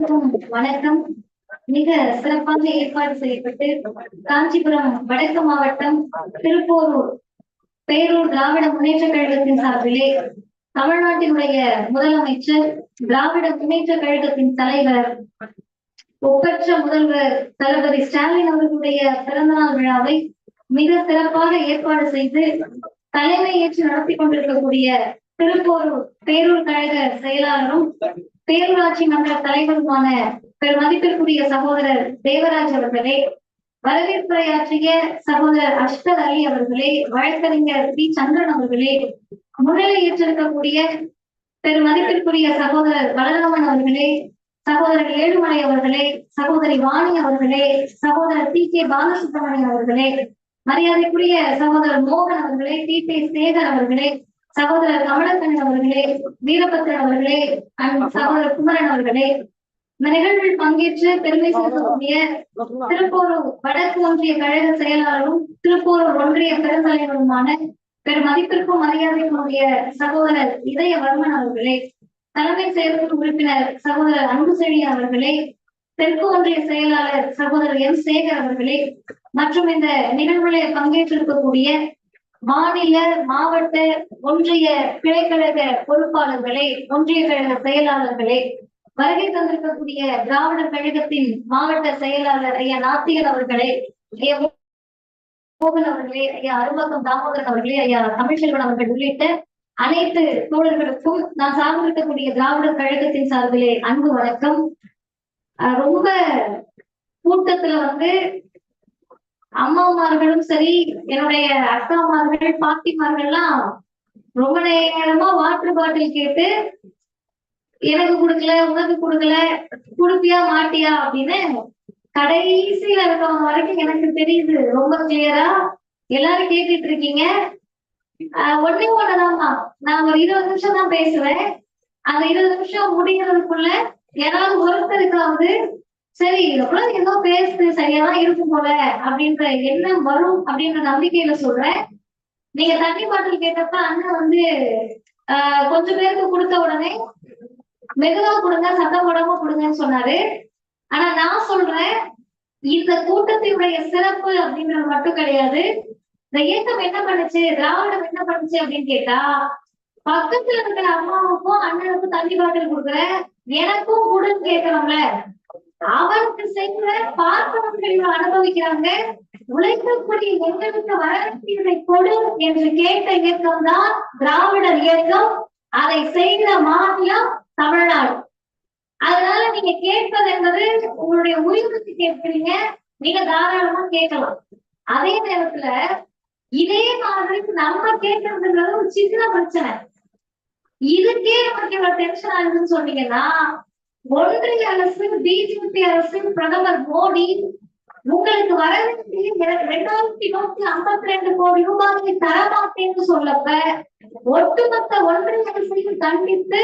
வணக்கம். மிக சிறப்பாக ஏற்பாடு செய்யப்பட்டு காஞ்சிபுரம் வடக்கு மாவட்டம் திருப்போரூர் பேரூர் திராவிட முன்னேற்ற கழகத்தின் சார்பிலே தமிழ்நாட்டினுடைய முதலமைச்சர் திராவிட முன்னேற்ற கழகத்தின் தலைவர் ஒப்பற்ற முதல்வர் தளபதி ஸ்டாலின் அவர்களுடைய பிறந்தநாள் விழாவை மிக சிறப்பாக ஏற்பாடு செய்து தலைமை ஏற்று நடத்தி கொண்டிருக்கக்கூடிய திருப்போரூர் பேரூர் கழக செயலாளரும் பேரூராட்சி மன்ற தலைவருமான பெரு மதிப்பிற்குரிய சகோதரர் தேவராஜ் அவர்களே வரவேற்புரையாற்றிய சகோதரர் அஷ்டர் அலி அவர்களே வழக்கறிஞர் பி. சந்திரன் அவர்களே முன்னிலை ஏற்றிருக்கக்கூடிய பெரு மதிப்பிற்குரிய சகோதரர் பலராமன் அவர்களே சகோதரர் ஏழுமலை அவர்களே சகோதரி வாணி அவர்களே சகோதரர் டி கே. பாலசுப்ரமணியம் அவர்களே மரியாதைக்குரிய சகோதரர் மோகன் அவர்களே டி கே. சேகர் அவர்களே சகோதரர் கமலக்கண்ணன் அவர்களே வீரபத்திரன் அவர்களே சகோதரர் குமரன் அவர்களே இந்த நிகழ்வில் பங்கேற்று பெருமை சேர்க்கக்கூடிய திருப்போரூர் வடக்கு ஒன்றிய கழக செயலாளரும் திருப்போரூர் ஒன்றிய பெருந்தலைவருமான பெரும் மதிப்பிற்கும் மரியாதைக்குரிய சகோதரர் இதயவர்மன் அவர்களே தலைமை செயற்குழு உறுப்பினர் சகோதரர் அன்புசெழி அவர்களே தெற்கு ஒன்றிய செயலாளர் சகோதரர் எம் சேகர் அவர்களே மற்றும் இந்த நிகழ்வுகளை பங்கேற்றிருக்கக்கூடிய மாநில மாவட்ட ஒன்றிய கிளைக்கழக பொறுப்பாளர்களே ஒன்றிய கழக செயலாளர்களே வருகை தந்திருக்கக்கூடிய திராவிட கழகத்தின் மாவட்ட செயலாளர் ஐயா நாத்திகர் அவர்களே ஐயா மோகன் அவர்களே ஐயா அருமக்கம் தாமோதரன் அவர்களே ஐயா தமிழ்ச்செல்வன் அவர்கள் உள்ளிட்ட அனைத்து தோழர்களுக்கும் நான் சார்ந்திருக்கக்கூடிய திராவிட கழகத்தின் சார்பிலே அன்பு வணக்கம். அஹ் ரொம்ப கூட்டத்துல வந்து அம்மாமார்களும் சரி என்னுடைய அக்காமார்கள் பாட்டிமார்கள்லாம் ரொம்ப நேரமா வாட்டர் பாட்டில் கேட்டு எனக்கு கொடுக்கல உனக்கு கொடுக்கல குடுப்பியா மாட்டியா? அப்படின்னு கடைசியில இருக்கவங்க வரைக்கும் எனக்கு தெரியுது ரொம்ப கிளியரா எல்லாரும் கேட்டுட்டு இருக்கீங்க. ஒன்னே ஒண்ணுதான்மா நான் ஒரு இருபது நிமிஷம் தான் பேசுவேன். அந்த இருபது நிமிஷம் முடிகிறதுக்குள்ள யாராவது ஒருத்தருக்காவது சரி இதுக்குள்ள ஏதோ பேசுது சரியாதான் இருக்கும் போல அப்படின்ற எண்ணம் வரும் அப்படின்ற நம்பிக்கையில சொல்றேன். நீங்க தண்ணி பாட்டில் கேட்டப்ப அண்ணன் வந்து ஆஹ் கொஞ்சம் பேருக்கு கொடுத்த உடனே மெதுவா கொடுங்க சத்தம் உடம்பு கொடுங்கன்னு சொன்னாரு. ஆனா நான் சொல்றேன் இந்த கூட்டத்தினுடைய சிறப்பு அப்படின்றது மட்டும் கிடையாது. இந்த இயக்கம் என்ன பண்ணுச்சு திராவிடம் என்ன பண்ணுச்சு அப்படின்னு கேட்டா பக்கத்துல இருக்கிற அம்மாவுக்கும் அண்ணனுக்கும் தண்ணி பாட்டில் கொடுக்குற எனக்கும் கொடுன்னு கேட்கறோம்ல அவருக்கு செய்கிற பார்ப்பவர்கள் அனுபவிக்கிறாங்க. உழைக்கக்கூடிய எங்களுக்கு வர கொடு என்று கேட்ட இயக்கம் தான் திராவிடர் இயக்கம். அதை செய்கிற மாநிலம் தமிழ்நாடு. அதனால நீங்க கேட்பது என்பது உங்களுடைய உரிமைக்கு கேட்கிறீங்க நீங்க தாராளமா கேட்கலாம். அதே நேரத்துல இதே மாதிரி நம்ம கேட்கறதுங்கிறது ஒரு சின்ன பிரச்சனை. இதுக்கே நமக்கு இவ்வளவு டென்ஷன் ஆகுதுன்னு சொன்னீங்கன்னா ஒன்றிய அரசு பிஜேபி அரசு பிரதமர் மோடி உங்களுக்கு வர வேண்டிய இரண்டாயிரத்தி நூத்தி ஐம்பத்தி ரெண்டு கோடி ரூபாயை தரமாட்டேன்னு சொல்லப்ப ஒட்டுமொத்த ஒன்றிய அரசையும் கண்டித்து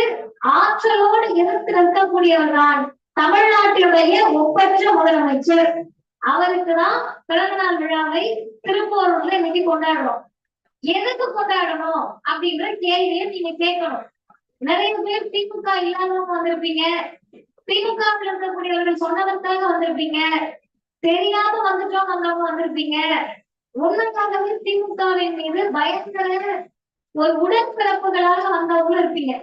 ஆற்றலோடு எதிர்த்து நிற்கக்கூடியவர் தான் தமிழ்நாட்டினுடைய ஒப்பற்ற முதலமைச்சர். அவருக்கு தான் பிறந்தநாள் விழாவை திருப்பூர்ல இன்னைக்கு கொண்டாடுறோம். எதுக்கு கொண்டாடணும் அப்படின்ற கேள்வியை நீங்க கேட்கணும். நிறைய பேர் திமுக இல்லாதவங்க வந்திருப்பீங்க. திமுக இருக்கக்கூடியவர்கள் சொன்னதற்காக வந்திருப்பீங்க. தெரியாம வந்துட்டோம் வந்தவங்க வந்திருப்பீங்க. ஒண்ணுக்காகவே திமுகவின் மீது பயங்கர ஒரு உடற்பிறப்புகளாக வந்தவங்களும் இருப்பீங்க.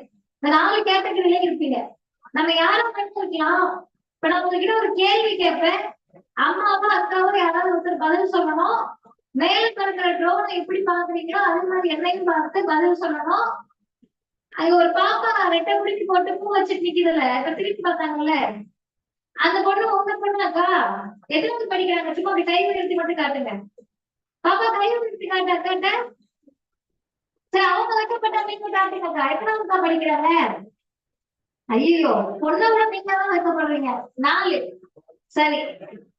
இந்த நாலு கேட்டகரியில இருப்பீங்க. நம்ம யாரும் படிச்சிருக்கலாம் இப்ப நான் உங்ககிட்ட ஒரு கேள்வி கேட்பேன். அம்மாவோ அக்காவோ யாராவது ஒருத்தர் பதில் சொல்லணும்? மேல இருக்கிற ட்ரோனை எப்படி பாக்குறீங்களோ அதே மாதிரி என்னையும் பார்த்து பதில் சொல்லணும். அங்க ஒரு பாப்பா ரெட்டை பிடிச்சி போட்டு பூ வச்சுட்டு நிக்குதுல இப்ப திருப்பி பார்த்தாங்கல்ல? அந்த பொண்ணு உங்க பொண்ணாக்கா? எதுக்கு படிக்கிறாங்க? சும்மா அப்படி கை நிறுத்தி மட்டும் காட்டுங்க. பாப்பா கை நிறுத்தி காட்டு? சரி அவங்க வைக்கப்பட்ட நீங்க காட்டுங்கக்கா. எத்தனாவதுக்கா படிக்கிறாங்க? ஐயோ பொண்ணை விட நீங்க தான் வைக்கப்படுறீங்க. நாலு. சரி.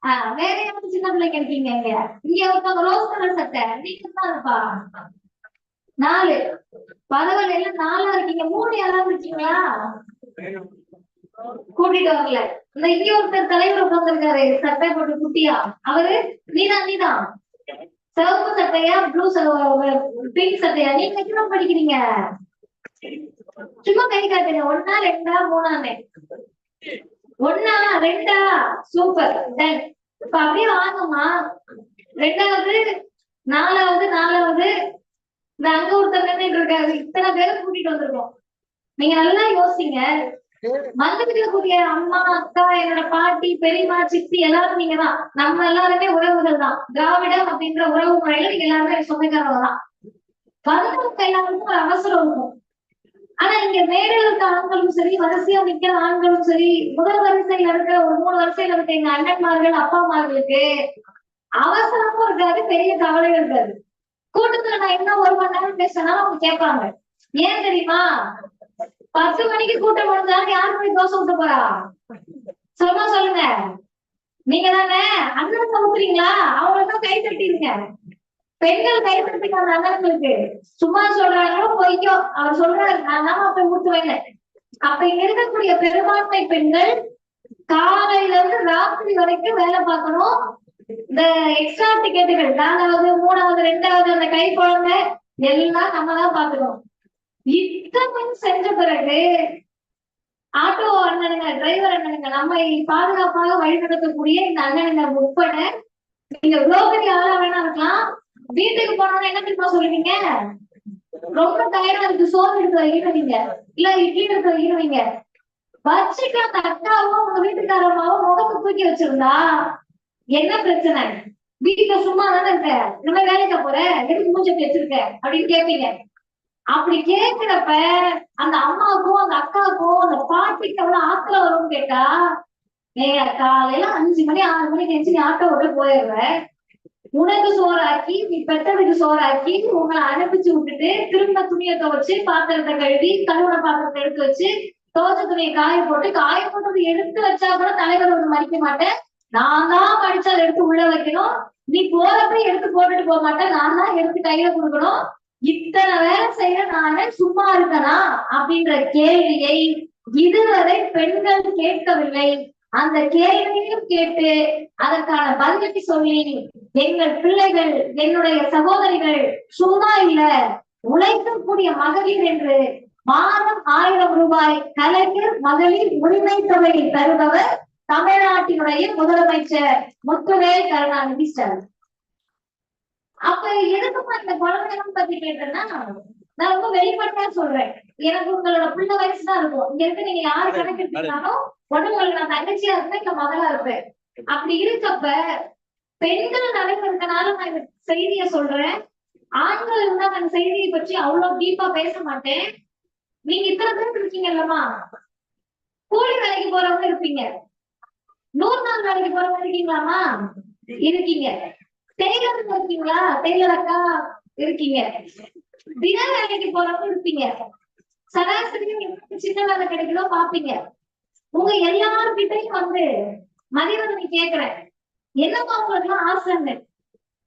ஆஹ் வேற யாரும் சின்ன பிள்ளைங்க இருக்கீங்க இங்க? இங்க ஒருத்தவங்க ரோஸ் கலர் சட்டை. நீங்க தான் இருப்பா நாலு. பரவாயில்ல எல்லாம் நாலா இருக்கீங்க? மூணு யாராவது இருக்கீங்களா? கூட்டிட்டு வரல. இந்த இங்க ஒருத்தர் தலைவர் உட்கார்ந்துருக்காரு சட்டை போட்டு குட்டியா. அவரு? நீதான் நீதான். சிவப்பு சட்டையா ப்ளூ பிங்க் சட்டையா? நீங்க எத்தனை படிக்கிறீங்க? சும்மா கை காட்டுங்க. ஒன்னா ரெண்டா மூணான்னு. ஒன்னா ரெண்டா? சூப்பர். டன் இப்ப அப்படியே வாங்கம்மா. ரெண்டாவது நாலாவது நாலாவது இந்த அங்க ஒருத்தர் நின்னுட்டு இருக்காரு இத்தனை பேரை கூட்டிட்டு வந்திருக்கோம். நீங்க நல்லா யோசிங்க. வந்திருக்கக்கூடிய அம்மா அக்கா என்னோட பாட்டி பெரியம்மா சித்தி எல்லாரும் நீங்க தான். நம்ம எல்லாருமே உறவுகள் தான். திராவிடம் அப்படின்ற உறவு முறையில நீங்க எல்லாருமே சொந்தக்காரங்க தான். வந்தவங்க எல்லாருக்கும் ஒரு அவசரம் இருக்கும். ஆனா இங்க மேடையில் இருக்க ஆண்களும் சரி வரிசையா நிக்கிற ஆண்களும் சரி முதல் வரிசையில இருக்கிற ஒரு மூணு வரிசையில இருக்க எங்க அண்ணன்மார்கள் அப்பா அம்மார்களுக்கு அவசரமும் இருக்காது பெரிய கவலையும் இருக்காது. கூட்டத்துல நான் என்ன ஒரு மணி நேரம் பேசினாலும் அவங்க கேட்பாங்க. ஏன் தெரியுமா? பத்து மணிக்கு கூட்டம் முடிஞ்சாலும் யாரு போய் தோசை விட்டு போறா? சொல்லுமா சொல்லுங்க. நீங்க தானே அண்ணன் சமுத்துறீங்களா அவங்களுக்கும் கை தட்டிருங்க பெண்கள் கை தட்டிங்க அந்த அண்ணனுங்களுக்கு. சும்மா சொல்றாங்களோ பொய்யோ. அவர் சொல்றாரு நான் தான் போய் ஊத்துவேன் அப்ப இங்க இருக்கக்கூடிய பெரும்பான்மை பெண்கள் காலையில இருந்து ராத்திரி வரைக்கும் வேலை பார்க்கணும். இந்த எக்ஸ்ட்ரா டிக்கெட்டுகள் நாலாவது மூணாவது ரெண்டாவது அந்த கை குழந்தை எல்லாம் நம்ம தான் பாத்துக்கணும் இத்தனை செஞ்ச பிறகு ஆட்டோ அண்ணனுங்க டிரைவர் அண்ணனுங்க நம்மை பாதுகாப்பாக வழிநடத்தக்கூடிய இந்த அண்ணனுங்க உட்பட நீங்க எவ்வளவு ஆளா வேணா இருக்கலாம். வீட்டுக்கு போனோம்னா என்ன தெரியுமா சொல்லுவீங்க? ரொம்ப டயர்டா இருக்கு சோறு எடுத்து வைக்கிறீங்க இல்ல இட்லி எடுத்து வைக்கிறீங்க வச்சுக்க அந்த அக்காவும் உங்க வீட்டுக்காரமாவும் முகத்தை தூக்கி வச்சிருந்தா என்ன பிரச்சனை? வீட்டுல சும்மா தானே இருக்க நம்ம வேலைக்கு போற? எதுக்கு மூஞ்ச பேச்சிருக்க அப்படின்னு கேட்பீங்க அப்படி கேக்குறப்ப அந்த அம்மாவுக்கும் அந்த அக்காவுக்கும் அந்த பாட்டிக்கு எவ்வளவு ஆத்துல வரும்னு கேட்டா நீங்க காலையில அஞ்சு மணி ஆறு மணிக்கு எஞ்சி நீ ஆட்டோ விட்டு போயிடுற. உனக்கு சோறாக்கி நீ பெற்றதுக்கு சோறாக்கி உங்களை அனுப்பிச்சு விட்டுட்டு திரும்ப துணியை துவைச்சு பாத்திரத்தை கழுவி கழுவுன பாத்திரத்தை எடுத்து வச்சு துவைச்ச துணியை காய போட்டு காய போட்டது எடுத்து வச்சா கூட தலைவர் ஒன்று மடிக்க மாட்டேன். நான் தான் படிச்சு அதை எடுத்து உள்ள வைக்கணும். நீ போறப்ப எடுத்து போட்டுட்டு போக மாட்டேன். நான் தான் எடுத்து கையில கொடுக்கணும். இத்தனை வேலை செய்யற நானே சும்மா இருக்கனா? அப்படின்ற கேள்வியை இதுவரை பெண்கள் கேட்கவில்லை. அந்த கேள்வியையும் கேட்டு அதற்கான பதிலை சொல்லி எங்கள் பிள்ளைகள் என்னுடைய சகோதரிகள் சும்மா இல்ல. உழைக்கக்கூடிய மகளிர் என்று மாதம் ஆயிரம் ரூபாய் கலைஞர் மகளிர் உரிமை தொகையை தருபவர் தமிழ்நாட்டினுடைய முதலமைச்சர் முத்துவேல் கருணாநிதி ஸ்டாலின். அப்ப எதுக்குமா இந்த குழந்தைகள் பத்தி கேட்டேன்னா நான் ரொம்ப வெளிப்படையா சொல்றேன். எனக்கு உங்களோட பிள்ளை வயசு தான் இருக்கும். இங்க இருக்க நீங்க யாரு கணக்கு எடுத்துக்கிட்டாலும் ஒண்ணு உங்களுக்கு நான் தங்கச்சியா இருப்பேன் இல்ல மகளா இருப்பேன். அப்படி இருக்கப்ப பெண்கள் நிறைய இருக்கனால நான் இந்த செய்திய சொல்றேன். ஆண்கள் இருந்தா நான் செய்தியை பற்றி அவ்வளவு டீப்பா பேச மாட்டேன். நீங்க இத்தனை பேர் இருக்கீங்கல்லம்மா. கூலி வேலைக்கு போறவங்க இருப்பீங்க. நூறு நாள் வேலைக்கு போறவங்க இருக்கீங்களாமா இருக்கீங்க. டெய்லர் இருக்கீங்களா? டெய்லர் அக்கா இருக்கீங்க. தின வேலைக்கு போறவங்க இருப்பீங்க. சராசரி சின்ன வேலை கிடைக்குதோ பாப்பீங்க உங்க எல்லார்கிட்டையும் வந்து மதிவதனை கேக்குறேன் என்னப்பா உங்களுக்கு ஆசைன்னு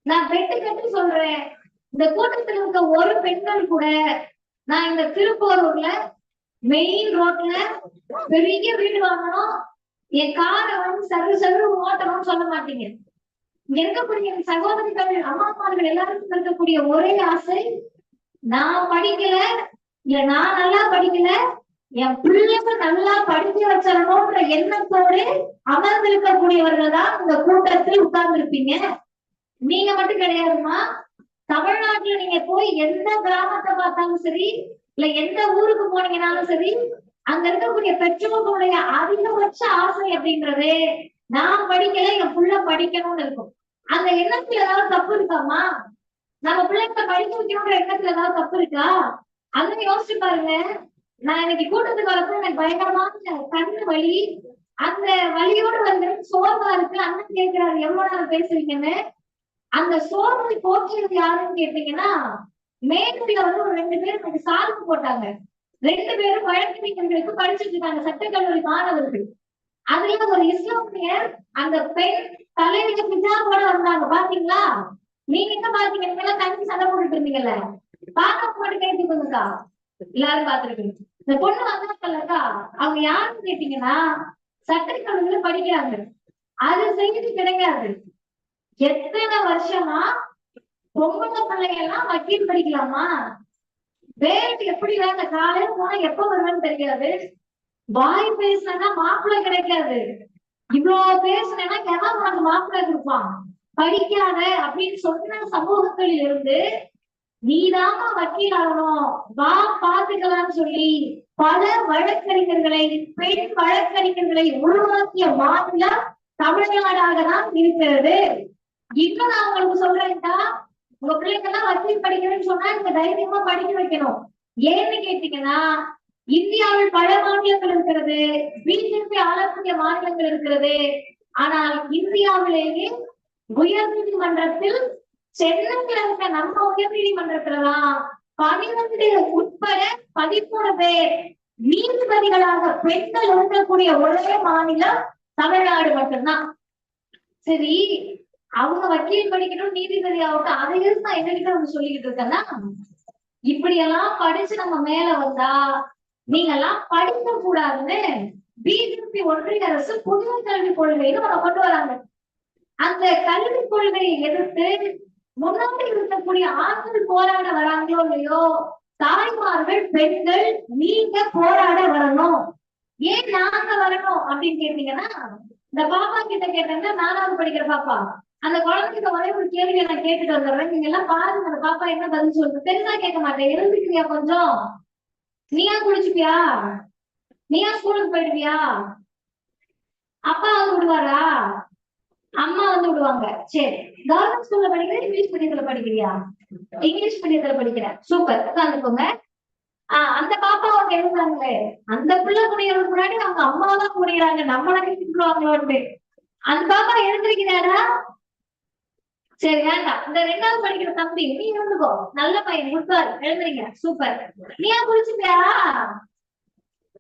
நான் வெட்டு கட்டு சொல்றேன். இந்த கூட்டத்தில் இருக்க ஒரு பெண்கள் கூட நான் இந்த திருப்போரூர்ல மெயின் ரோட்ல பெரிய வீடு வாங்கணும். என் காரை வந்து சரு சரு ஓட்டணும்னு சொல்ல மாட்டீங்க. இங்க இருக்கக்கூடிய சகோதரிகள் அம்மா அம்மார்கள் எல்லாருக்கும் இருக்கக்கூடிய ஒரே ஆசை நான் படிக்கல இல்ல நான் நல்லா படிக்கல என் பிள்ளைங்க நல்லா படிக்க வச்சிடணும்ன்ற எண்ணத்தோடு அமர்ந்திருக்கக்கூடியவர்கள் தான் இந்த கூட்டத்தில் உட்கார்ந்து இருப்பீங்க நீங்க மட்டும் கிடையாதுமா தமிழ்நாட்டுல நீங்க போய் எந்த கிராமத்தை பார்த்தாலும் சரி இல்ல எந்த ஊருக்கு போனீங்கனாலும் சரி அங்க இருக்கக்கூடிய பெற்றோர்களுடைய அதிகபட்ச ஆசை அப்படின்றது நான் படிக்கல என் புள்ள படிக்கணும்னு இருக்கும். அந்த எண்ணத்துல ஏதாவது தப்பு இருக்காமா நம்ம பிள்ளைங்களை படிக்க வைக்கணும்ன்ற எண்ணத்துல ஏதாவது தப்பு இருக்கா? அதையும் யோசிச்சு பாருங்க. நான் இன்னைக்கு கூட்டத்துக்கு வரப்ப எனக்கு பயங்கரமான கண்ணு வலி. அந்த வலியோடு வந்து சோர்வா இருக்கு. அண்ணன் கேட்கிறாரு எவ்வளவு நேரம் பேசுறீங்கன்னு? அந்த சோர்வை போக்கியது யாருன்னு கேட்டீங்கன்னா மேற்குல வந்து ஒரு ரெண்டு பேர் எனக்கு சார்பு போட்டாங்க. ரெண்டு பேரும் வழக்கறிஞர்களுக்கு படிச்சுட்டு இருக்காங்க சட்டக்கல்லூரி மாணவர்கள். அதுல ஒரு இஸ்லாமியர் அந்த பெண் தலைவில பிஜாபோட வந்தாங்க. பாத்தீங்களா? நீங்க என்ன பாத்தீங்க? நீங்க எல்லாம் தண்ணி சண்டை போட்டுட்டு இருந்தீங்கல்ல? பாக்க போட்டு கேட்டு போதுக்கா எல்லாரும் பாத்துருக்கீங்க இந்த பொண்ணு வந்தாங்கல்லக்கா அவங்க யாருன்னு கேட்டீங்கன்னா சட்டக்கல்லூரியில படிக்கிறாங்க. அது செய்து கிடையாது. எத்தனை வருஷமா பொம்பளை பிள்ளைங்க எல்லாம் வக்கீல் படிக்கலாமா? வேலைக்கு எப்படி வேலை காலையில போனா எப்ப வருவேன்னு தெரியாது. வாய் பேசினா மாப்பிள்ளை கிடைக்காது. இவ்வளவு பேசுனேன்னா எவன் உனக்கு மாப்பிள்ளை கொடுப்பான்? படிக்காத அப்படின்னு சொன்ன சமூகத்தில் இருந்து நீதாம வக்கீல் ஆகணும். வா பாத்துக்கலாம்னு சொல்லி பல வழக்கறிஞர்களை பெண் வழக்கறிஞர்களை உருவாக்கிய மாநிலம் தமிழ்நாடாக தான் இருக்கிறது. இன்னும் நான் உங்களுக்கு சொல்றேன்டா உங்க பிள்ளைங்கெல்லாம் வக்கீல் படிக்கணும்னு சொன்னா நீங்க தைரியமா படிக்க வைக்கணும். ஏன்னு கேட்டீங்கன்னா இந்தியாவில் பல மாநிலங்கள் இருக்கிறது பிஜேபி ஆளக்கூடிய மாநிலங்கள் இருக்கிறது. ஆனால் இந்தியாவிலேயே உயர் நீதிமன்றத்தில் சென்னையில இருக்க நம்ம உயர் நீதிமன்றத்துலதான் பனிரெண்டு உட்பட பதிமூணு பேர் நீதிபதிகளாக பெண்கள் இருக்கக்கூடிய ஒரே மாநிலம் தமிழ்நாடு மட்டும்தான். சரி அவங்க வக்கீல் படிக்கணும் நீதிபதி ஆகட்டும் அதை எதுக்கு நான் எங்ககிட்ட நம்ம சொல்லிக்கிட்டு இருக்கேன்னா இப்படி எல்லாம் படிச்சு நம்ம மேல வந்தா நீங்க எல்லாம் படிக்க கூடாதுன்னு பிஜேபி ஒன்றிய அரசு புதிய கல்விக் கொள்கைன்னு நம்ம கொண்டு வராங்க. அந்த கல்விக் கொள்கையை எதிர்த்து முன்னாடி இருக்கக்கூடிய ஆண்கள் போராட வராங்களோ இல்லையோ தாய்மார்கள் பெண்கள் நீங்க போராட வரணும். ஏன் நாங்க வரணும் அப்படின்னு கேட்டீங்கன்னா இந்த பாப்பா கிட்ட கேட்டேன்னா நானாவது படிக்கிற பாப்பா அந்த குழந்தைகிட்ட ஒரே ஒரு கேள்வி நான் கேட்டுட்டு வந்துடுறேன். நீங்க எல்லாம் பாருங்க அந்த பாப்பா என்ன பதில் சொல்லுங்க பெருசா கேட்க மாட்டேன். இருந்துக்கிறியா கொஞ்சம்? நீயா குளிச்சுப்பியா? நீயா ஸ்கூலுக்கு போயிடுவியா? அப்பா வந்து விடுவாரா? அம்மா வந்து விடுவாங்க. சரி. கவர்மெண்ட் ஸ்கூல்ல படிக்கிற இங்கிலீஷ் மீடியத்துல படிக்கிறியா? இங்கிலீஷ் மீடியத்துல படிக்கிறேன். சூப்பர். உட்காந்துக்கோங்க. ஆஹ் அந்த பாப்பா அவங்க எழுதுறாங்களே அந்த பிள்ளை குடியறதுக்கு முன்னாடி அவங்க அம்மாவா தான் குடிக்கிறாங்க நம்மள கிட்டுவாங்களோன்னு அந்த பாப்பா எழுந்திருக்கிறாரா சரி வேண்டாம். இந்த ரெண்டாவது படிக்கிற தம்பி நீ இருந்துக்கோ நல்ல பையன் குட்பார் எழுந்துறீங்க சூப்பர் நீயா குளிச்சுப்பியா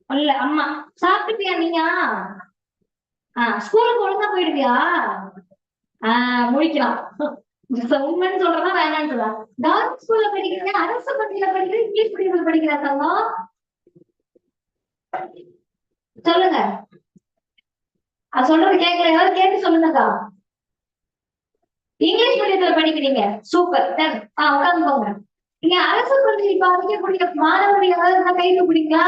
இல்ல அம்மா. சாப்பிட்டுப்பியா நீயா? ஆஹ் ஸ்கூலுக்கு ஒழுங்கா போயிடுவியா? ஆஹ் முழிக்கலாம் உண்மைன்னு சொல்றதா வேணாம்னு சொல்லலாம் கவர்மெண்ட் ஸ்கூல்ல படிக்கிறீங்க அரசு பள்ளியில படிக்கிற இங்கிலீஷ் மீடியம்ல படிக்கிறா தங்கம்? சொல்லுங்க. அது சொல்றது கேட்கல. ஏதாவது கேட்டு சொல்லுங்கக்கா. இங்கிலீஷ் மீடியத்துல படிக்கிறீங்க? சூப்பர். டன் ஆ உட்காந்துக்கோங்க நீங்க அரசு பள்ளியில் பாதிக்கக்கூடிய மாணவர்கள் யாராவது இருந்தா கை தூக்குறீங்களா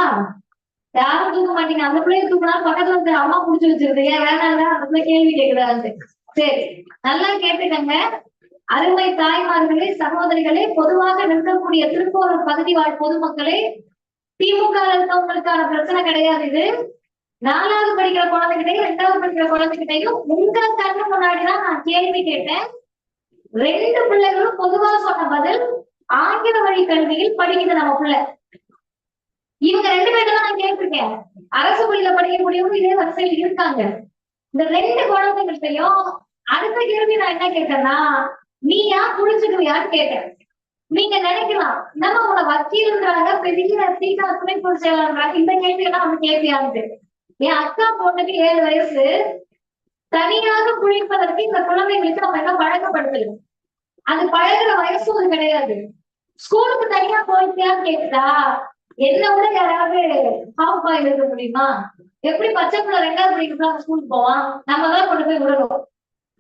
யாரும் தூக்க மாட்டீங்க. அந்த பிள்ளைய தூக்கினா பக்கத்துல வந்து அம்மா புடிச்சு வச்சிருது. ஏன் வேணாம் அந்த பிள்ளை கேள்வி கேட்கிறாரு சரி. நல்லா கேட்டுக்கங்க. அருமை தாய்மார்களே சகோதரிகளே பொதுவாக நிற்கக்கூடிய திருப்பூர் பகுதி வாழ் பொதுமக்களே திமுக இருக்கவங்களுக்கான பிரச்சனை கிடையாது இது. நாலாவது படிக்கிற குழந்தைகிட்டையும் ரெண்டாவது படிக்கிற குழந்தைகிட்டையும் உங்க கண்ணு முன்னாடிதான் நான் கேள்வி கேட்டேன். ரெண்டு பிள்ளைகளும் பொதுவா சொன்ன பதில் ஆங்கில வழி கல்வியில் படிக்குது நம்ம பிள்ளை. இவங்க ரெண்டு பேரும் தான் நான் கேட்டிருக்கேன். அரசு பள்ளியில படிக்கக்கூடியவங்க இதே வரிசையில் இருக்காங்க. இந்த ரெண்டு குழந்தைங்கள்ட்டையும் அடுத்த கேள்வி நான் என்ன கேட்டேன்னா நீயா புடிச்சுக்குவியான்னு கேட்டேன். நீங்க நினைக்கலாம் நம்ம உங்களை வக்கீல்ன்றாங்க பெரிய சீட்டா துணை பொருள் செயலாளர்ன்றாங்க இந்த கேள்வி எல்லாம் வந்து கேள்வியாகுது என் அக்கா பொண்ணுக்கு ஏழு வயசு தனியாக குளிப்பதற்கு இந்த குழந்தைங்களுக்கு நம்ம என்ன பழக்கப்படுத்தல? அது பழகுற வயசும் அது கிடையாது. ஸ்கூலுக்கு தனியா போயிட்டியான்னு கேக்குதா என்ன விட யாராவது ஹாஃப் பாய் இருக்க முடியுமா? எப்படி பச்சை பிள்ளை ரெண்டாவது படிக்கலாம் ஸ்கூலுக்கு போவான்? நம்ம தான் கொண்டு போய் விடணும்.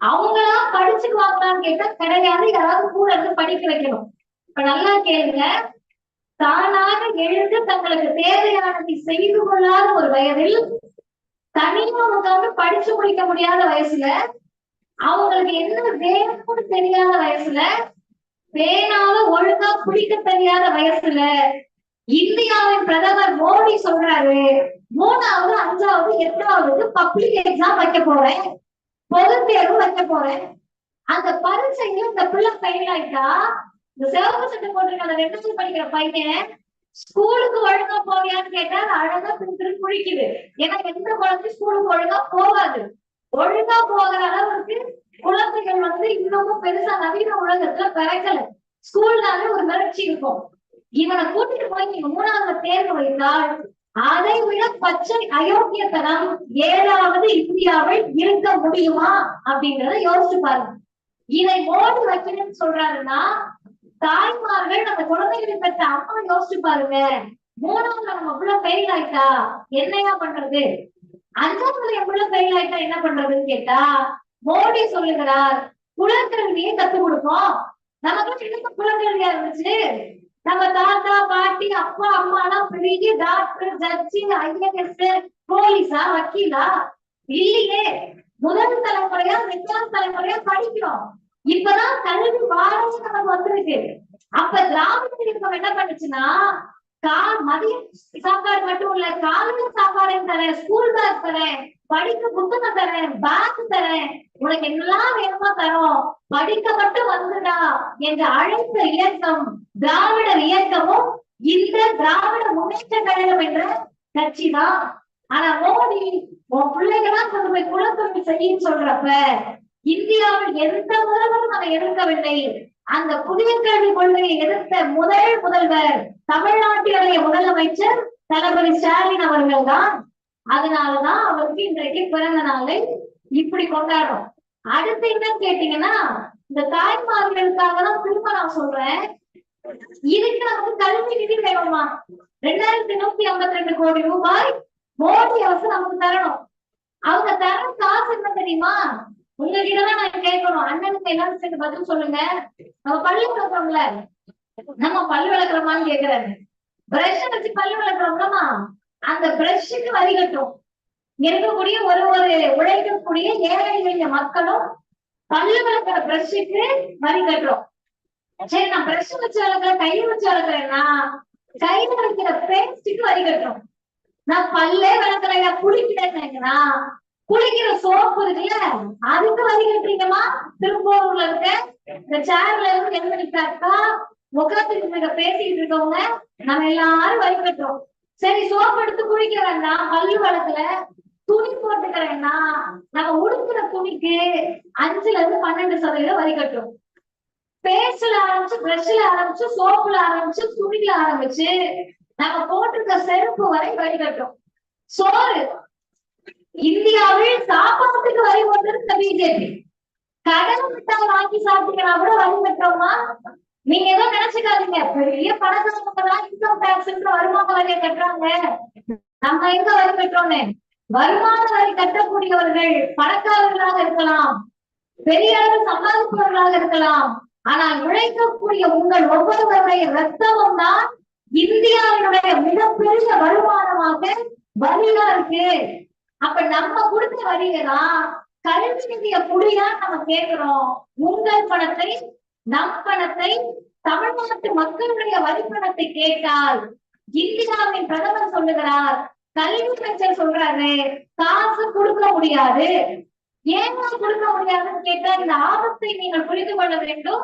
அவங்களா படிச்சுக்குவாங்களான்னு கேட்டா கிடையாது. யாராவது கூட இருந்து படிக்க வைக்கணும். இப்ப நல்லா கேளுங்க. தானாக எழுந்து தங்களுக்கு தேவையானதை செய்து கொள்ளாத ஒரு வயதில் தனியா உட்காந்து படிச்சு முடிக்க முடியாத வயசுல அவங்களுக்கு என்ன வேணும்னு தெரியாத வயசுல பேனால ஒழுங்கா பிடிக்க தெரியாத வயசுல இந்தியாவின் பிரதமர் மோடி சொல்றாரு மூணாவது அஞ்சாவது எட்டாவது பப்ளிக் எக்ஸாம் வைக்க போறேன் பொது தேர்வு வைக்க போறேன். அந்த பரீட்சையில இந்த பிள்ளை ஃபெயில் ஆயிட்டா இந்த சிவப்பு சட்டை போட்டிருக்க அந்த ரெண்டு படிக்கிற பையன் ஸ்கூலுக்கு ஒழுங்கா போவியான்னு கேட்டா அழகா திரு குளிக்குது. ஏன்னா எந்த குழந்தை ஸ்கூலுக்கு ஒழுங்கா போகாது. ஒழுங்கா போகிற அளவுக்கு குழந்தைகள் வந்து இன்னமும் பெருசா நவீன உலகத்துல பிறக்கல. ஸ்கூல்னாலே ஒரு மிரட்சி இருக்கும். இவனை கூட்டிட்டு போய் நீங்க மூணாவது தேர்வு வைத்தால் அதை விட பச்சை அயோக்கியத்தனம் ஏழாவது இந்தியாவில் இருக்க முடியுமா அப்படிங்கறத யோசிச்சு பாருங்க. இதை மோடி வைக்கணும்னு சொல்றாருன்னா தாய்மார்கள் அந்த குழந்தைகளை பெற்ற அம்மா யோசிச்சு பாருங்க. மூணாவது நம்ம எவ்வளவு ஃபெயில் ஆயிட்டா என்னையா பண்றது? அஞ்சாவதுல எவ்வளவு ஃபெயில் ஆயிட்டா என்ன பண்றதுன்னு கேட்டா மோடி சொல்லுகிறார் குலக்கல்வியை கத்துக் கொடுப்போம். நமக்கு எனக்கு குலக்கல்வியா இருந்துச்சு? நம்ம தாத்தா பாட்டி அப்பா அம்மா எல்லாம் பெரிய டாக்டர் ஜட்ஜி ஐஏஎஸ் போலீஸா வக்கீலா? இல்லையே. முதல் தலைமுறையா ரெண்டாம் தலைமுறையா படிக்கிறோம். இப்பதான் கல்வி வாரம் நமக்கு வந்திருக்கு. அப்ப திராவிட இயக்கம் என்ன பண்ணுச்சுன்னா கா மதிய சாப்பாடு மட்டும் இல்ல காலையில சாப்பாடு தரேன் ஸ்கூல் பேக் தரேன் படிக்க புத்தகம் தரேன் பேக் தரேன். உனக்கு என்னெல்லாம் வேணுமா தரோம். படிக்க மட்டும் வந்துடா என்ற அழைத்த இயக்கம் திராவிடர் இயக்கமும் இந்த திராவிட முன்னேற்ற கழகம் என்ற கட்சி தான் ஆனா மோடி உன் பிள்ளைகளாம் கொண்டு போய் குலத்தொழில் செய்யும் சொல்றப்ப இந்தியாவில் எந்த முதல்வரும் அதை எடுக்கவில்லை அந்த புதிய கல்வி கொள்கையை எதிர்த்த முதல் முதல்வர் தமிழ்நாட்டினுடைய முதலமைச்சர் தளபதி ஸ்டாலின் அவர்கள் தான். அதனாலதான் அவருக்கு இன்றைக்கு பிறந்த நாளை இப்படி கொண்டாடுறோம். அடுத்து என்ன கேட்டீங்கன்னா இந்த தாய்மார்களுக்காக தான் திரும்ப நான் சொல்றேன். இதுக்கு நமக்கு கல்வி நிதி வேணுமா ரெண்டாயிரத்தி நூத்தி ஐம்பத்தி ரெண்டு கோடி ரூபாய் மோடி அரசு நமக்கு தரணும். அவங்க தர காசு என்ன தெரியுமா? உங்ககிட்டதான் நான் கேட்கணும். அண்ணனுக்கு என்னன்னு சேர்ந்து பதில் சொல்லுங்க. நம்ம பல்லு விளக்குறோம்ல நம்ம பல்லு விளக்குறோமான்னு கேக்குறாரு. பிரஷ் வச்சு பல்லு வளர்க்குறோம்லமா அந்த பிரஷ்ஷுக்கு வரி கட்டும். இருக்கக்கூடிய ஒரு ஒரு உழைக்கக்கூடிய ஏழை எளிய மக்களும் பல்லு விளக்குற பிரஷ்ஷுக்கு வரி கட்டுறோம். சரி நான் பிரஷ் வச்சு வளர்க்குறேன் கை வச்சு வளர்க்குறேன்னா கையில வைக்கிற பேஸ்டுக்கு வரி கட்டுறோம். நான் பல்லே வளர்க்குறேன் குளிக்கிறேன்னா குளிக்கிற சோப்பு இருக்குல்ல அதுக்கு வரி கட்டுறீங்கம்மா. திருப்பூர்ல இருக்க இந்த சேர்ல இருந்து எழுந்திருக்காக்கா முகத்துக்கு இருக்க பேசிட்டு இருக்கவங்க நம்ம எல்லாரும் வரி கட்டுறோம். சரி சோப்பு எடுத்து குளிக்கிறேன்னா வேண்டாம் பல்லு வளத்துல துணி போட்டுக்கிறேன்னா நம்ம உடுக்கிற துணிக்கு அஞ்சுல இருந்து பன்னெண்டு சதவீதம் வரி கட்டுறோம் பேஸ்ட்ல ஆரம்பிச்சு பிரஷ்ல ஆரம்பிச்சு சோப்புல ஆரம்பிச்சு துணியில ஆரம்பிச்சு நம்ம போட்டிருக்க செருப்பு வரை வரி கட்டுறோம் சோறு இந்தியாவில் சாப்பாட்டுக்கு வரி போட்டிருந்த பிஜேபி கடன் விட்டா வாங்கி சாப்பிட்டீங்கன்னா கூட வரி கட்டுறோமா நீங்க ஏதோ நினைச்சுக்காதீங்க. பெரிய பணக்காரங்க இன்கம் டாக்ஸ் வருமான வரியை கட்டுறாங்க. நம்ம எங்க வரி கட்டுறோம்னு வருமான வரி கட்டக்கூடியவர்கள் பணக்காரர்களாக இருக்கலாம். பெரிய அளவு சம்பாதிப்பவர்களாக இருக்கலாம். ஆனால் உழைக்கக்கூடிய உங்கள் ஒவ்வொருவருடைய ரத்தமும் தான் இந்தியாவினுடைய மிகப்பெரிய வருமானமாக வரியா இருக்கு. அப்ப நம்ம கொடுத்த வரியை கல்வி நிதிய நம்ம கேட்கிறோம். உங்கள் பணத்தை நம் பணத்தை தமிழ்நாட்டு மக்களுடைய வரி பணத்தை கேட்டால் இந்தியாவின் பிரதமர் சொல்லுகிறார் கல்வி அமைச்சர் சொல்றாரு காசு கொடுக்க முடியாது. ஏன் கொடுக்க முடியாதுன்னு கேட்டா இந்த ஆபத்தை நீங்கள் புரிந்து கொள்ள வேண்டும்.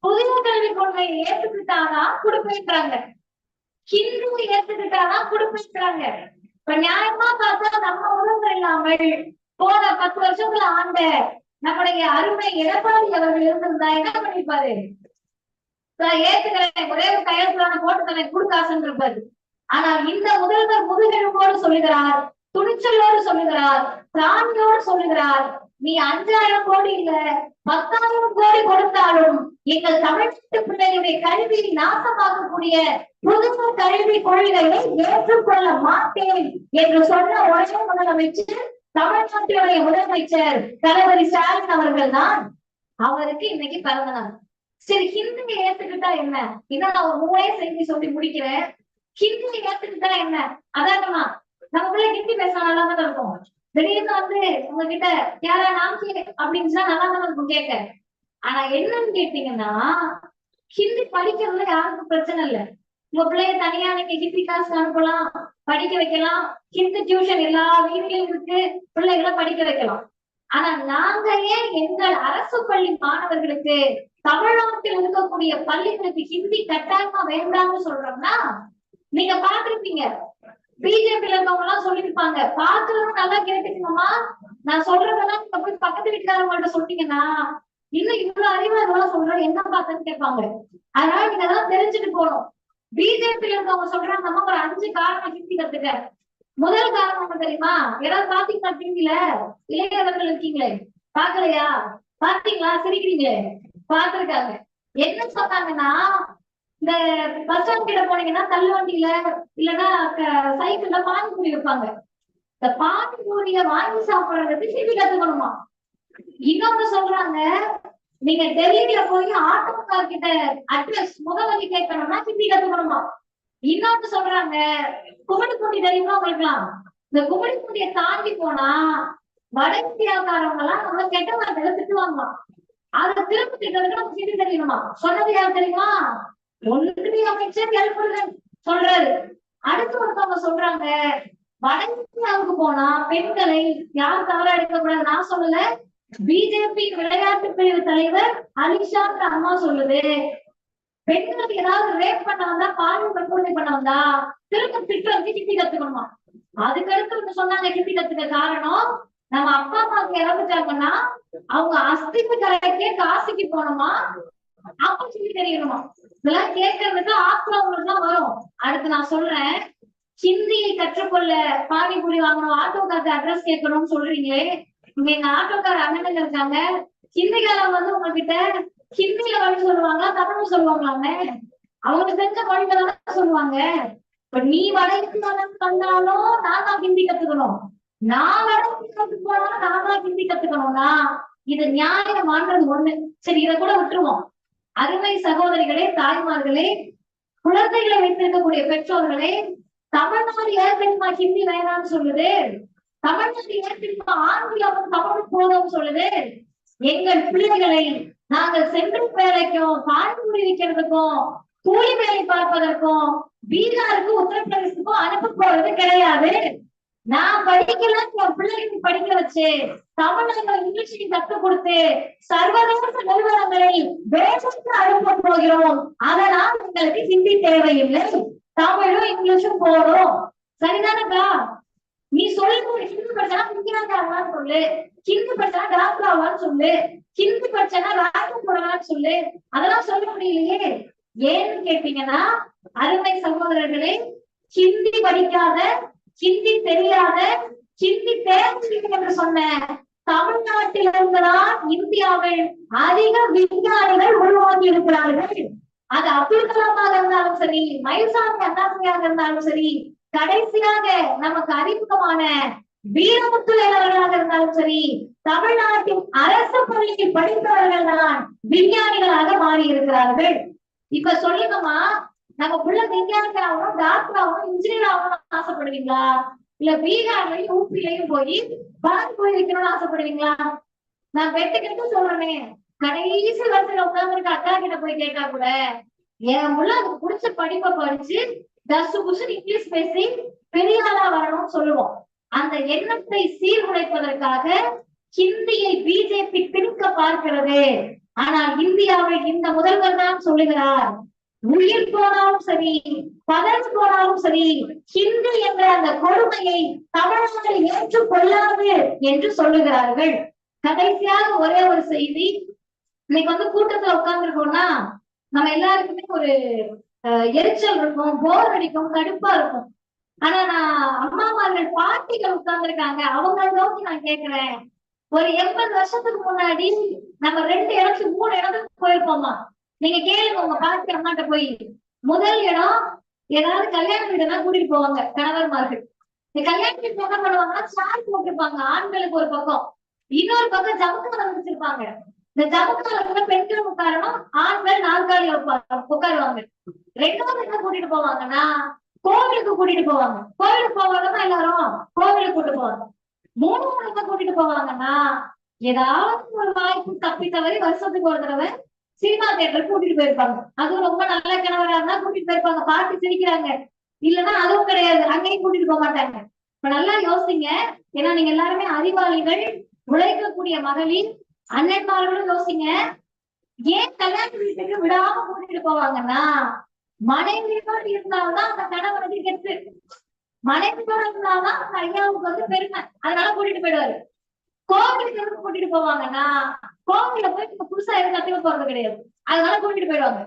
புதிய கல்விக் கொள்கையை ஏத்துக்கிட்டாதான் கொடுப்பேன்றாங்க. ஹிந்து ஏத்துக்கிட்டாதான் கொடுப்பேன்றாங்க. இப்ப நியாயமா பார்த்தா நம்ம உறவு இல்லாமல் போன பத்து வருஷத்துல ஆண்ட நம்முடைய அருமை எடப்பாடி அவர்கள் இருந்திருந்தா என்ன பண்ணிருப்பாரு ஏத்துக்கிறேன் ஒரே ஒரு கையெழுத்துல போட்டு தரேன் கொடுக்காசுன்னு இருப்பாரு ஆனால் இந்த முதல்வர் முதுகெலும்போடு சொல்லுகிறார் துணிச்சலோடு சொல்லுகிறார் சாமியோடு சொல்லுகிறார் நீ அஞ்சாயிரம் கோடி இல்ல பத்தாயிரம் கோடி கொடுத்தாலும் எங்கள் தமிழ்நாட்டு பிள்ளைகளுடைய கல்வியை நாசமாக்கக்கூடிய புதுமை கல்வி கொள்கையை ஏற்றுக்கொள்ள மாட்டேன் என்று சொன்ன ஒரே முதலமைச்சர் தமிழ்நாட்டினுடைய முதலமைச்சர் தளபதி ஸ்டாலின் அவர்கள் தான். அவருக்கு இன்னைக்கு பிறந்த நாள். சரி ஹிந்தியை ஏத்துக்கிட்டா என்ன? இன்னும் நான் ஒரு மூணே செய்தி சொல்லி முடிக்கிறேன். ஹிந்தியை ஏத்துக்கிட்டா என்ன? அதாட்டமா நமக்குள்ள ஹிந்தி பேச நல்லா தான் இருக்கும்? திடீர்னு வந்து உங்ககிட்ட யாரா நாம் கே அப்படின்னு சொன்னா நல்லா தான் இருக்கும் கேட்க? ஆனா என்னன்னு கேட்டீங்கன்னா ஹிந்தி படிக்கிறதுல யாருக்கும் பிரச்சனை இல்ல. உங்க பிள்ளைய தனியா நீங்க ஹிந்தி கிளாஸ் அனுப்பலாம் படிக்க வைக்கலாம். ஹிந்தி டியூஷன் எல்லா வீட்லயும் இருக்கு. பிள்ளைகளை படிக்க வைக்கலாம். ஆனா நாங்க ஏன் எங்கள் அரசு பள்ளி மாணவர்களுக்கு தமிழ்நாட்டில் இருக்கக்கூடிய பள்ளிகளுக்கு ஹிந்தி கட்டாயமா வேண்டாம்னு சொல்றோம்னா நீங்க பாத்திருப்பீங்க பிஜேபில இருக்கவங்க எல்லாம் சொல்லிருப்பாங்க பாக்குறவங்க நல்லா கேட்டுக்கணுமா நான் சொல்றதெல்லாம் நீங்க போய் பக்கத்து வீட்டுக்காரங்கள்ட்ட சொன்னீங்கன்னா இன்னும் இவ்வளவு அறிவா இதெல்லாம் சொல்றேன் என்ன பார்த்தேன்னு கேட்பாங்க. அதனால நீங்க அதெல்லாம் தெரிஞ்சுட்டு போகணும். பிஜேபி இருந்தவங்க சொல்றாங்கம்மா ஒரு அஞ்சு காரணம் ஹிந்தி கத்துக்க முதல் காரணம் என்ன தெரியுமா? ஏதாவது பாத்தீங்களா டிவில இளைஞர்கள் இருக்கீங்களே. பாக்கலையா? பாத்தீங்களா? சிரிக்கிறீங்களே. பாத்துருக்காங்க என்ன சொன்னாங்கன்னா இந்த பஸ் ஸ்டாண்ட் கிட்ட போனீங்கன்னா தள்ளுவண்டியில இல்லைன்னா சைக்கிள்ல பானிபூரி வைப்பாங்க இந்த பானிபூரிய வாங்கி சாப்பிடுறதுக்கு ஹிந்தி கத்துக்கணுமா? இன்னொன்னு சொல்றாங்க நீங்க டெல்லியில போய் ஆட்டோக்கார் கிட்ட அட்ரஸ் முகவரி கேட்கணும்னா ஹிந்தி கத்துக்கணுமா இன்னொன்னு சொல்றாங்க கும்மிடிப்பூண்டி தெரியுமா உங்களுக்குலாம் இந்த கும்மிடிப்பூண்டியை தாண்டி போனா வட இந்தியாக்காரவங்க எல்லாம் நம்ம கெட்ட வார்த்தையில திட்டுவாங்களாம் அதை திரும்ப திட்டுறதுக்கு நமக்கு ஹிந்தி தெரியணுமா? சொன்னது யார் தெரியுமா? ஒன்றிய அமைச்சர் எழுப்புறேன் சொல்றாரு. அடுத்து ஒருத்தவங்க சொல்றாங்க வட இந்தியாவுக்கு போனா பெண்களை யார் தவறா எடுக்கக்கூடாது. நான் சொல்லல பிஜேபி விளையாட்டு பிரிவு தலைவர் அலிஷான்ற அம்மா சொல்லுது. பெண்களுக்கு ஏதாவது ரேப் பண்ண வந்தா பாலியல் வன்கொடுமை பண்ண வந்தா திரும்ப வந்து ஹிந்தி கத்துக்கணுமா? அதுக்கடுத்து இவங்க சொன்னாங்க ஹிந்தி கத்துக்க காரணம் நம்ம அப்பா அம்மாவுக்கு இறந்துட்டாங்கன்னா அவங்க அஸ்திக்கு கரைக்கே காசிக்கு போனோமா அப்ப சொல்லி தெரியணுமா? இதெல்லாம் கேட்கறதுக்கு ஆத்மா உங்களுக்கு தான் வரும். அடுத்து நான் சொல்றேன் ஹிந்தியை கற்றுக்கொள்ள பானிபூரி வாங்கணும் ஆட்டோக்காருக்கு அட்ரஸ் கேட்கணும்னு சொல்றீங்களே இங்க எங்க ஆட்டோக்கார அண்ணன் இருக்காங்க. ஹிந்திக்காரன் வந்து உங்ககிட்ட ஹிந்தியில வழி சொல்லுவாங்க தமிழ் சொல்லுவாங்களாமே? அவங்க தெரிஞ்ச மொழிகளை சொல்லுவாங்க. இப்ப நீ வட பண்ணாலும் வந்தாலும் நான் தான் ஹிந்தி கத்துக்கணும். நான் வட இந்தியாவுக்கு போனாலும் நான் தான் ஹிந்தி கத்துக்கணும்னா இது நியாயமான்றது ஒண்ணு. சரி இதை கூட விட்டுருவோம். அருமை சகோதரிகளே தாய்மார்களே குழந்தைகளை வைத்திருக்கக்கூடிய பெற்றோர்களே தமிழ்நாடு ஏன் தெரியுமா ஹிந்தி வேணாம்னு சொல்லுது. தமிழ்நாடு ஏன் ஆங்கிலம் தமிழ் போதும் சொல்லுது. எங்கள் பிள்ளைகளை நாங்கள் சென்று வேலைக்கும் பானிபூரி வைக்கிறதுக்கும் கூலி வேலை பார்ப்பதற்கும் பீகாருக்கு உத்தரப்பிரதேசத்துக்கும் அனுப்ப போறது கிடையாது. நான் படிக்கல என் பிள்ளைகளுக்கு படிக்க வச்சு தமிழ்நாடு இங்கிலீஷை கற்றுக் கொடுத்து சர்வதேச நிறுவனங்களை வேலைக்கு அனுப்ப போகிறோம். அதனால் உங்களுக்கு ஹிந்தி தேவையில்லை. தமிழும் இங்கிலீஷும் போதும். சரிதானக்கா? நீ சொல்லு ஹிந்து படிச்சா இந்தியாக்காரலாம் சொல்லு. ஹிந்து படிச்சா டாக்டர் ஆகலாம்னு சொல்லு. ஹிந்து படிச்சனா ராஜ்யம் போடலாம்னு சொல்லு. அதெல்லாம் சொல்ல முடியலையே. ஏன்னு கேட்டீங்கன்னா அருமை சகோதரர்களே ஹிந்தி படிக்காத ஹிந்தி தெரியாத ஹிந்தி தேவையில்லை என்று சொன்ன தமிழ்நாட்டிலிருந்துதான் இந்தியாவில் அதிக விஞ்ஞானிகள் உருவாகி இருக்கிறார்கள். அது அப்துல் கலாமாக இருந்தாலும் சரி மயில்சாமி அண்ணாமையாக இருந்தாலும் சரி கடைசியாக நமக்கு அறிமுகமான வீரமுத்துவேல் அவர்களாக இருந்தாலும் சரி தமிழ்நாட்டின் அரசு பள்ளியில் படித்தவர்கள் தான் விஞ்ஞானிகளாக மாறி இருக்கிறார்கள் இப்ப சொல்லுங்கம்மா நம்ம புள்ள விஞ்ஞானிகள் ஆகணும் டாக்டர் ஆகணும் இன்ஜினியர் ஆகணும்னு ஆசைப்படுவீங்களா? இல்ல பீகார்லயும் யூபிலையும் போய் பால் போய் வைக்கணும்னு ஆசைப்படுவீங்களா? நான் வெட்டுக்கிட்டு சொல்றேனே. கடைசி வருஷத்துல உட்கார்ந்து அக்கா கிட்ட போய் கேட்டா கூட என் முள்ள அதுக்கு பிடிச்ச படிப்பை படிச்சு தசு புஷன் இங்கிலீஷ் பேசி பெரியாளா வரணும்னு சொல்லுவோம். அந்த எண்ணத்தை சீர்குலைப்பதற்காக ஹிந்தியை பிஜேபி திணிக்க பார்க்கிறது. ஆனால் இந்தியாவை இந்த முதல்வர் தான் சொல்லுகிறார். உயிர் போனாலும் சரி பதவி போனாலும் சரி ஹிந்தி என்ற அந்த கொடுமையை தமிழ்நாடு ஏற்றுக்கொள்ளாது என்று சொல்லுகிறார்கள். கடைசியாக ஒரே ஒரு செய்தி. இன்னைக்கு வந்து கூட்டத்துல உட்கார்ந்துருக்கோம்னா நம்ம எல்லாருக்குமே ஒரு எரிச்சல் இருக்கும் போர் அடிக்கும் கடுப்பா இருக்கும். ஆனா நான் அம்மாமார்கள் பாட்டிகள் உட்கார்ந்துருக்காங்க அவங்க நோக்கி நான் கேக்குறேன். ஒரு எண்பது வருஷத்துக்கு முன்னாடி நம்ம ரெண்டு இடத்துக்கு மூணு இடத்துக்கு போயிருப்போமா? நீங்க கேளுங்க உங்க பாட்டி அம்மாட்ட போய். முதல் இடம் ஏதாவது கல்யாண வீடுனா கூட்டிட்டு போவாங்க கணவர்மார்கள். இந்த கல்யாண வீடு என்ன பண்ணுவாங்கன்னா சார் போட்டிருப்பாங்க ஆண்களுக்கு ஒரு பக்கம். இன்னொரு பக்கம் ஜமுக்காலம் வச்சிருப்பாங்க. இந்த ஜமுக்காலத்துல பெண்கள் உட்காரணும் ஆண்கள் நாற்காலி உட்கார- உட்காருவாங்க. ரெண்டாவது என்ன கூட்டிட்டு போவாங்கன்னா கோவிலுக்கு கூட்டிட்டு போவாங்க. கோவிலுக்கு போவாங்கன்னா எல்லாரும்? கோவிலுக்கு கூட்டிட்டு போவாங்க. மூணாவது என்ன கூட்டிட்டு போவாங்கன்னா ஏதாவது ஒரு வாய்ப்பு தப்பி தவறி வருஷத்துக்கு ஒரு தடவை சினிமா தேட்டர் கூட்டிட்டு போயிருப்பாங்க. அதுவும் ரொம்ப நல்ல கணவரா இருந்தா கூட்டிட்டு போயிருப்பாங்க. பாட்டு சிரிக்கிறாங்க. இல்லைன்னா அதுவும் கிடையாது. அங்கேயும் கூட்டிட்டு போக மாட்டாங்க. இப்ப நல்லா யோசிங்க. ஏன்னா நீங்க எல்லாருமே அறிவாளிகள் உழைக்கக்கூடிய மகளிர் அண்ணன்மார்களும் யோசிங்க. ஏன் கல்யாண வீட்டுக்கு விடாம கூட்டிட்டு போவாங்கன்னா மனைவியோடு இருந்தால்தான் அந்த கணவனுக்கு கெத்து. மனைவியோடு இருந்தால்தான் அந்த ஐயாவுக்கு வந்து பெருமை. அதனால கூட்டிட்டு போயிடுவாரு. கோவிலுக்கு எதுக்கு கூட்டிட்டு போவாங்கன்னா கோவில போய் இப்ப புதுசா எதுவும் கத்துக்க போறது கிடையாது. அதனால கூட்டிட்டு போயிடுவாங்க.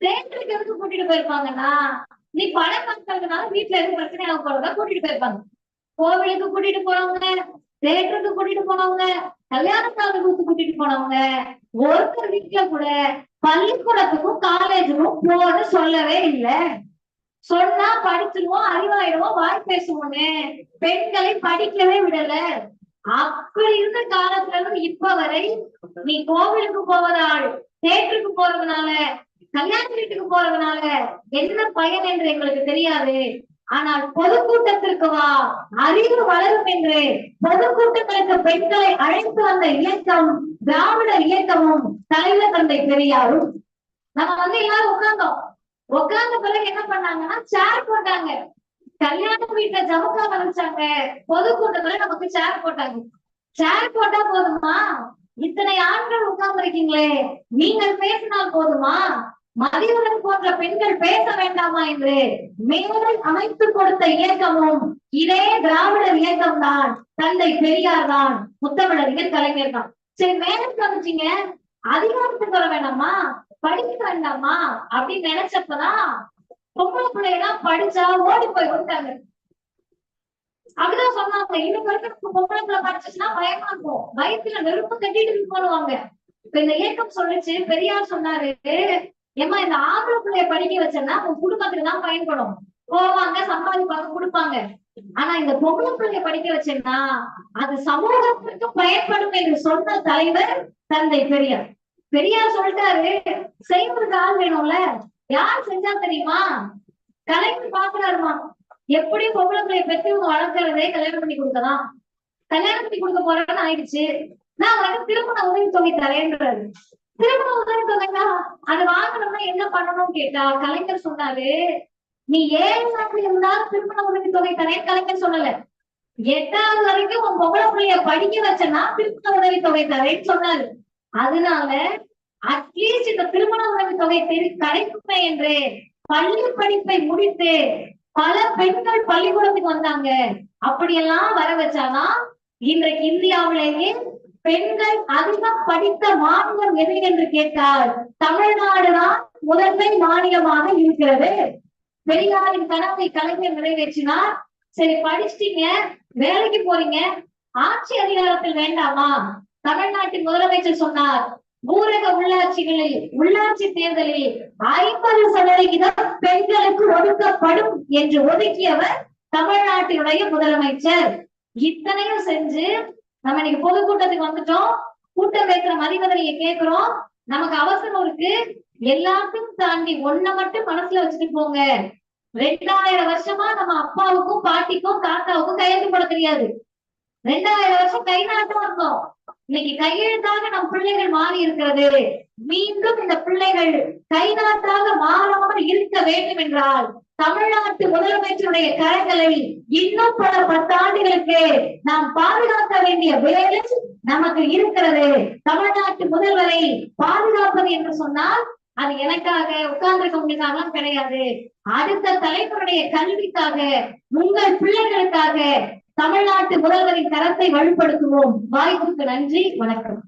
தேட்டருக்கு எதுக்கு கூட்டிட்டு போயிருப்பாங்கன்னா நீ படம் பார்க்கறதுனால வீட்டுல எதுவும் பிரச்சனை ஆக போறதா கூட்டிட்டு போயிருப்பாங்க. கோவிலுக்கு கூட்டிட்டு போனவங்க தேட்டருக்கு கூட்டிட்டு போனவங்க கல்யாணக்காரருக்கு கூட்டிட்டு போனவங்க ஒருத்தர் வீட்டுல கூட பள்ளிக்கூடத்துக்கும் காலேஜுக்கும் போன்னு சொல்லவே இல்லை. சொன்னா படிச்சிருவோம் அறிவாயிடுவோம் வாய் பேசுவோம்னு பெண்களை படிக்கவே விடல. அப்படி இருந்த காலத்துல இருந்து இப்ப வரை நீ கோவிலுக்கு போவதால் தேட்டருக்கு போறதுனால கல்யாண வீட்டுக்கு போறதுனால என்ன பயன் என்று எங்களுக்கு தெரியாது. ஆனால் பொதுக்கூட்டத்திற்கு வா. அறிவு வளரும் என்று பொதுக்கூட்டங்களுக்கு பெண்களை அழைத்து வந்த இயக்கம் திராவிட இயக்கமும் தலைவர் தந்தை பெரியாரும் நம்ம வந்து எல்லாரும் உட்கார்ந்தோம். உட்கார்ந்த பிறகு என்ன பண்ணாங்கன்னா சேர் போட்டாங்க. கல்யாண வீட்டுல ஜமக்காம வச்சாங்க பொதுக்கூட்டத்துல நமக்கு சேர் போட்டாங்க. சேர் போட்டா போதுமா? இத்தனை ஆண்கள் உட்கார்ந்து இருக்கீங்களே நீங்கள் பேசினால் போதுமா? மதியுடன் போன்ற பெண்கள் பேச வேண்டாமா என்று மேலும் அமைத்து கொடுத்த இயக்கமும் இதே திராவிடர் இயக்கம் தான் தந்தை பெரியார் தான் முத்தமிழறிஞர் கலைஞர் தான். சரி மேலும் கவனிச்சிங்க அதிகாரத்துக்கு வர வேண்டாமா? படிக்க வேண்டாமா? அப்படின்னு நினைச்சப்பதான் பொம்பளை பிள்ளைலாம் படிச்சா ஓடி போய் விட்டாங்க. அப்படிதான் சொன்னாங்க. இன்னும் வரைக்கும் பொம்பளை பிள்ளை படிச்சுச்சுன்னா பயமா இருக்கும். பயத்துல நெருப்பு கட்டிட்டு போடுவாங்க இப்ப இந்த இயக்கம் சொல்லுச்சு பெரியார் சொன்னாரு ஏமா இந்த ஆம்பளை பிள்ளைய படிக்க வச்சேன்னா உன் குடும்பத்துக்கு தான் பயன்படும். போவாங்க சம்பாதிப்பாங்க கொடுப்பாங்க. ஆனா இந்த பொம்பளை பிள்ளைய படிக்க வச்சேன்னா அது சமூகத்திற்கு பயன்படும் என்று சொன்ன தலைவர் தந்தை பெரியார். பெரியார் சொல்லிட்டாரு செய்வதற்கு ஆள் வேணும்ல. யார் செஞ்சா தெரியுமா? கலைஞர் பாக்குறாருமா. எப்படி பொம்பளை பிள்ளைய பெற்றவங்க வளர்க்கறதே கல்யாணம் பண்ணி கொடுக்கலாம். கல்யாணம் பண்ணி கொடுக்க போறேன்னு ஆயிடுச்சு. நான் உனக்கு திருமண உதவி தொகை தரேன்றாரு. திருமண உதவி அது வாங்கணும்னா என்ன பண்ணணும்னு கேட்டா கலைஞர் சொன்னாரு நீ ஏழு நாட்கள் இருந்தாலும் திருமண உதவி தொகை தரேன் கலைஞர் சொல்லல. எட்டாவது வரைக்கும் உன் பொம்பளை பிள்ளைய படிக்க வச்சனா திருமண உதவி தொகை தரேன்னு சொன்னாரு. அதனால அட்லீஸ்ட் இந்த திருமண உதவி தொகை தெரி கிடைக்குமே என்று பள்ளி படிப்பை முடித்து பல பெண்கள் பள்ளிக்கூடத்துக்கு வந்தாங்க. அப்படியெல்லாம் வர வச்சாதான் இன்றைக்கு இந்தியாவிலேயே பெண்கள் அதிகம் படித்த மாநிலம் எது என்று கேட்டால் தமிழ்நாடுதான் முதன்மை மாநிலமாக இருக்கிறது. பெரியாரின் கனவை கலைஞர் நிறைவேற்றினார். சரி படிச்சிட்டீங்க வேலைக்கு போறீங்க. ஆட்சி அதிகாரத்தில் வேண்டாமா? தமிழ்நாட்டின் முதலமைச்சர் சொன்னார் ஊரக உள்ளாட்சிகளில் உள்ளாட்சி தேர்தலில் ஐம்பது சதவிகிதம் பெண்களுக்கு ஒதுக்கப்படும் என்று ஒதுக்கியவர் தமிழ்நாட்டினுடைய முதலமைச்சர். இத்தனையும் செஞ்சு நம்ம இன்னைக்கு பொதுக்கூட்டத்துக்கு வந்துட்டோம். கூட்டம் வைக்கிற மதிவதனையை கேட்கிறோம் நமக்கு அவசரம் இருக்கு. எல்லாத்தையும் தாண்டி ஒன்ன மட்டும் மனசுல வச்சுட்டு போங்க. ரெண்டாயிரம் வருஷமா நம்ம அப்பாவுக்கும் பாட்டிக்கும் தாத்தாவுக்கும் கையெழுத்து போட தெரியாது. ரெண்டாயிரம் வருஷம் கை நாட்டம் இருந்தோம் இன்னைக்கு கையெழுத்தாக நம் பிள்ளைகள் மாறி இருக்கிறது. மீண்டும் இந்த பிள்ளைகள் கை நாட்டாக மாறாமல் இருக்க வேண்டும் என்றால் தமிழ்நாட்டு முதலமைச்சருடைய கரங்களை இன்னும் பல பத்தாண்டுகளுக்கு நாம் பாதுகாக்க வேண்டிய வேலை நமக்கு இருக்கிறது. தமிழ்நாட்டு முதல்வரை பாதுகாப்பது என்று சொன்னால் அது எனக்காக உட்கார்ந்திருக்கவங்களுக்காக கிடையாது. அடுத்த தலைவருடைய கல்விக்காக உங்கள் பிள்ளைகளுக்காக தமிழ்நாட்டு முதல்வரின் தரத்தை வலுப்படுத்துவோம். வாய்ப்புக்கு நன்றி வணக்கம்.